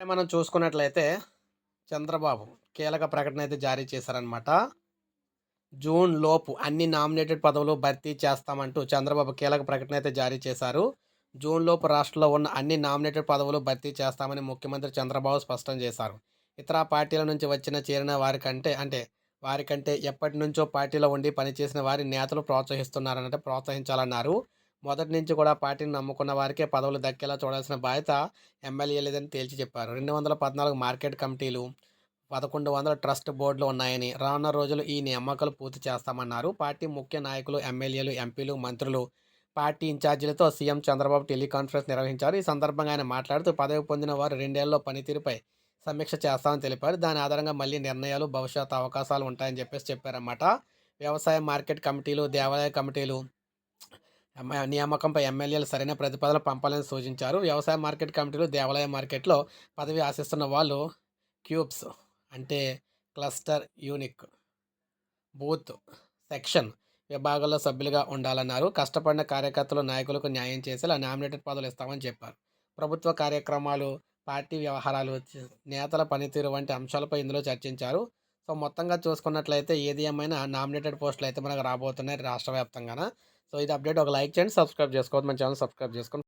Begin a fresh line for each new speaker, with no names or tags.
మనం చూసుకున్నట్లయితే చంద్రబాబు కీలక ప్రకటన అయితే జారీ చేశారనమాట జూన్ లోపు అన్ని నామినేటెడ్ పదవులు భర్తీ చేస్తామంటూ చంద్రబాబు కీలక ప్రకటన అయితే జారీ చేశారు. జూన్ లోపు రాష్ట్రంలో ఉన్న అన్ని నామినేటెడ్ పదవులు భర్తీ చేస్తామని ముఖ్యమంత్రి చంద్రబాబు స్పష్టం చేశారు. ఇతర పార్టీల నుంచి వచ్చిన చేరిన వారికంటే అంటే వారికంటే ఎప్పటి నుంచో పార్టీలో ఉండి పనిచేసిన వారి నేతలు ప్రోత్సహిస్తున్నారనంటే ప్రోత్సహించాలన్నారు. మొదటి నుంచి కూడా పార్టీని నమ్ముకున్న వారికే పదవులు దక్కేలా చూడాల్సిన బాధ్యత ఎమ్మెల్యేలేదని తేల్చి చెప్పారు. రెండు వందల పద్నాలుగు మార్కెట్ కమిటీలు పదకొండు వందల ట్రస్ట్ బోర్డులు ఉన్నాయని రానున్న రోజులు ఈ నియామకాలు పూర్తి చేస్తామన్నారు. పార్టీ ముఖ్య నాయకులు ఎమ్మెల్యేలు ఎంపీలు మంత్రులు పార్టీ ఇన్ఛార్జీలతో సీఎం చంద్రబాబు టెలికాన్ఫరెన్స్ నిర్వహించారు. ఈ సందర్భంగా ఆయన మాట్లాడుతూ పదవి పొందిన వారు రెండేళ్ళలో పనితీరుపై సమీక్ష చేస్తామని తెలిపారు. దాని ఆధారంగా మళ్ళీ నిర్ణయాలు భవిష్యత్ అవకాశాలు ఉంటాయని చెప్పేసి చెప్పారన్నమాట. వ్యవసాయ మార్కెట్ కమిటీలు దేవాలయ కమిటీలు నియామకంపై ఎమ్మెల్యేలు సరైన ప్రతిపాదన పంపాలని సూచించారు. వ్యవసాయ మార్కెట్ కమిటీలు దేవాలయ మార్కెట్లో పదవి ఆశిస్తున్న వాళ్ళు క్యూబ్స్ అంటే క్లస్టర్ యూనిక్ బూత్ సెక్షన్ విభాగాల్లో సభ్యులుగా ఉండాలన్నారు. కష్టపడిన కార్యకర్తలు నాయకులకు న్యాయం చేసేలా నామినేటెడ్ పదవులు ఇస్తామని చెప్పారు. ప్రభుత్వ కార్యక్రమాలు పార్టీ వ్యవహారాలు నేతల పనితీరు వంటి అంశాలపై ఇందులో చర్చించారు. సో మొత్తంగా చూసుకున్నట్లయితే ఏది ఏమైనా నామినేటెడ్ పోస్టులు అయితే మనకు రాబోతున్నాయి రాష్ట్ర వ్యాప్తంగాన. సో ఇది అప్డేట్. ఒక లైక్ చేయండి సబ్స్క్రైబ్ చేసుకోవద్దు. మన ఛానల్ సబ్స్క్రైబ్ చేసుకోండి.